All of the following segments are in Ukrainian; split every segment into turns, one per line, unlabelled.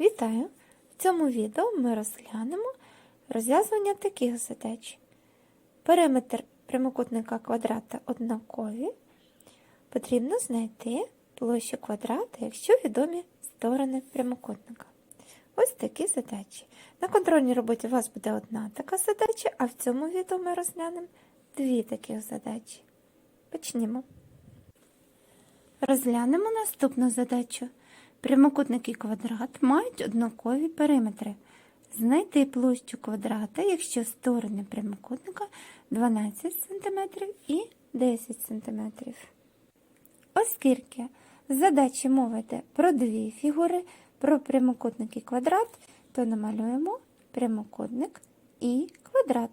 Вітаю! В цьому відео ми розглянемо розв'язування таких задач. Периметр прямокутника квадрата однакові. Потрібно знайти площу квадрата, якщо відомі сторони прямокутника. Ось такі задачі. На контрольній роботі у вас буде одна така задача, а в цьому відео ми розглянемо дві таких задачі. Почнімо. Розглянемо наступну задачу. Прямокутник і квадрат мають однакові периметри. Знайти площу квадрата, якщо сторони прямокутника 12 см і 10 см. Оскільки в задачі йде про дві фігури, про прямокутник і квадрат, то намалюємо прямокутник і квадрат.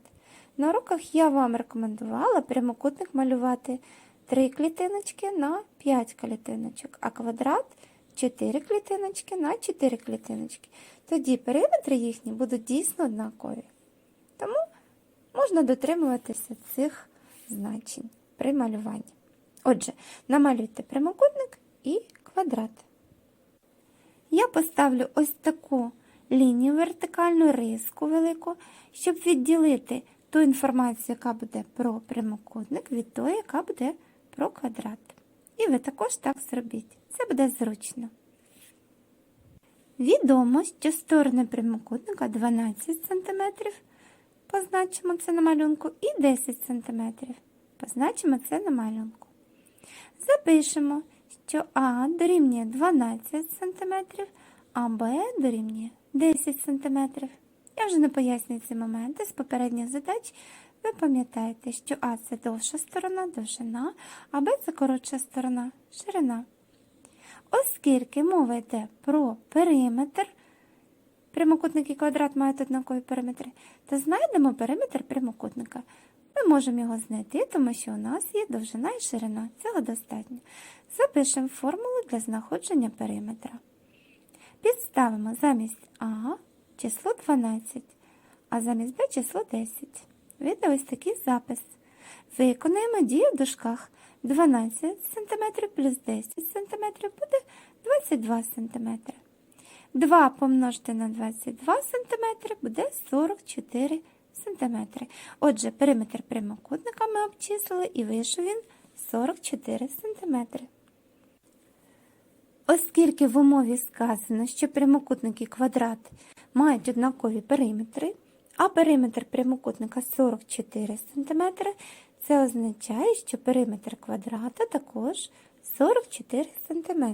На уроках я вам рекомендувала прямокутник малювати 3 клітиночки на 5 клітиночок, а квадрат 4 клітиночки на 4 клітиночки. Тоді периметри їхні будуть дійсно однакові. Тому можна дотримуватися цих значень при малюванні. Отже, намалюйте прямокутник і квадрат. Я поставлю ось таку лінію вертикальну риску велику, щоб відділити ту інформацію, яка буде про прямокутник, від тої, яка буде про квадрат. І ви також так зробіть. Це буде зручно. Відомо, що сторони прямокутника 12 см, позначимо це на малюнку, і 10 см. Позначимо це на малюнку. Запишемо, що А дорівнює 12 см, а Б дорівнює 10 см. Я вже не пояснюю ці моменти з попередніх задач. Ви пам'ятаєте, що А це довша сторона, довжина, а Б це коротша сторона, ширина. Оскільки мова йде про периметр, прямокутник і квадрат мають однакові периметри, то знайдемо периметр прямокутника. Ми можемо його знайти, тому що у нас є довжина і ширина. Цього достатньо. Запишемо формулу для знаходження периметра. Підставимо замість А число 12, а замість Б число 10. Вийде ось такий запис. Виконаємо дію в дужках. 12 см плюс 10 см буде 22 см. 2 помножити на 22 см буде 44 см. Отже, периметр прямокутника ми обчислили і вийшов він 44 см. Оскільки в умові сказано, що прямокутник і квадрат мають однакові периметри, а периметр прямокутника 44 см, це означає, що периметр квадрата також 44 см.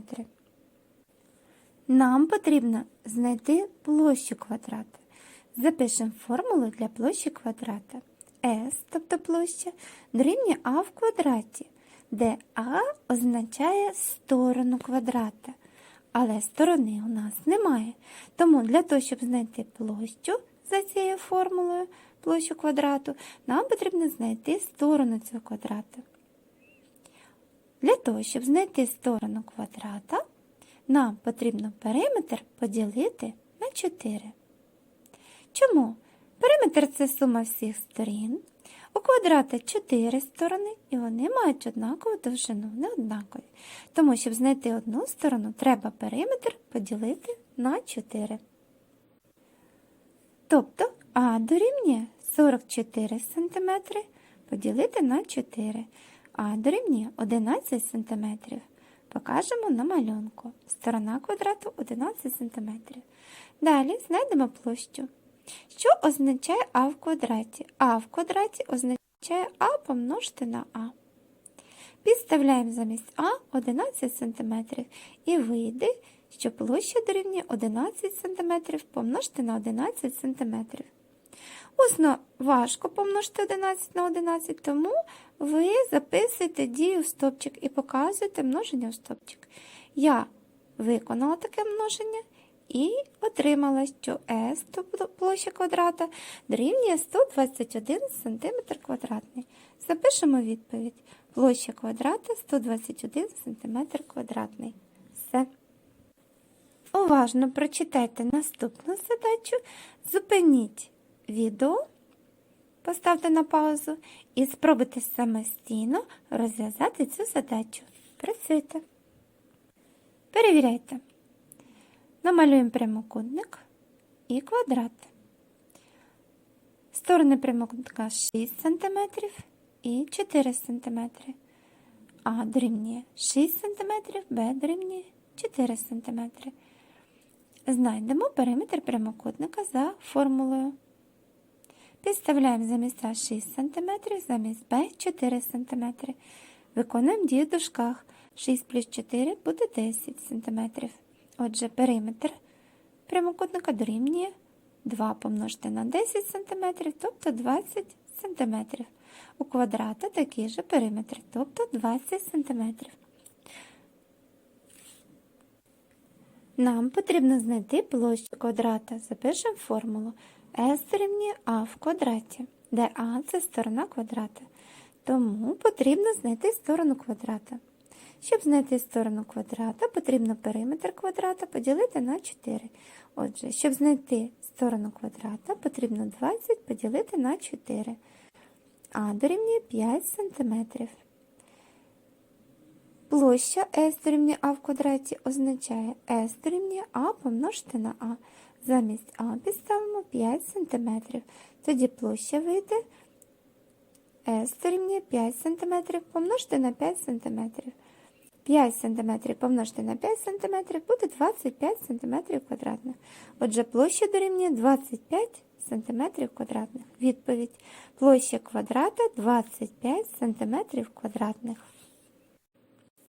Нам потрібно знайти площу квадрата. Запишемо формулу для площі квадрата. S, тобто площа, дорівнює А в квадраті, де А означає сторону квадрата. Але сторони у нас немає. Тому для того, щоб знайти площу за цією формулою, площу квадрату, нам потрібно знайти сторону цього квадрата. Для того, щоб знайти сторону квадрата, нам потрібно периметр поділити на 4. Чому? Периметр це сума всіх сторін. У квадрата 4 сторони, і вони мають однакову довжину, не однакові. Тому, щоб знайти одну сторону, треба периметр поділити на 4. Тобто А дорівнює 44 см поділити на 4, А дорівнює 11 см. Покажемо на малюнку. Сторона квадрату 11 см. Далі знайдемо площу. Що означає А в квадраті? А в квадраті означає А помножити на А. Підставляємо замість А 11 см і вийде, що площа дорівнює 11 см помножити на 11 см. Усно важко помножити 11 на 11, тому ви записуєте дію в стопчик і показуєте множення в стопчик. Я виконала таке множення і отримала, що S, тобто площа квадрата, дорівнює 121 см квадратний. Запишемо відповідь. Площа квадрата 121 см квадратний. Все. Уважно прочитайте наступну задачу, зупиніть відео, поставте на паузу і спробуйте самостійно розв'язати цю задачу. Працюйте. Перевіряйте. Намалюємо прямокутник і квадрат. Сторони прямокутника 6 см і 4 см. А дорівнює 6 см, Б дорівнює 4 см. Знайдемо периметр прямокутника за формулою. Підставляємо замість А 6 см, замість Б 4 см. Виконуємо дію в дужках. 6 плюс 4 буде 10 см. Отже, периметр прямокутника дорівнює 2 помножити на 10 см, тобто 20 см. У квадрата такий же периметр, тобто 20 см. Нам потрібно знайти площу квадрата. Запишемо формулу S дорівнює А в квадраті, де А це сторона квадрата. Тому потрібно знайти сторону квадрата. Щоб знайти сторону квадрата, потрібно периметр квадрата поділити на 4. Отже, щоб знайти сторону квадрата, потрібно 20 поділити на 4. А дорівнює 5 см. Площа S дорівнює А в квадраті означає S дорівнює А помножити на А. Замість А підставимо 5 см. Тоді площа вийде S дорівнює 5 см помножити на 5 см. 5 см помножити на 5 см буде 25 см квадратних. Отже, площа дорівнює 25 см квадратних. Відповідь. Площа квадрата 25 см квадратних.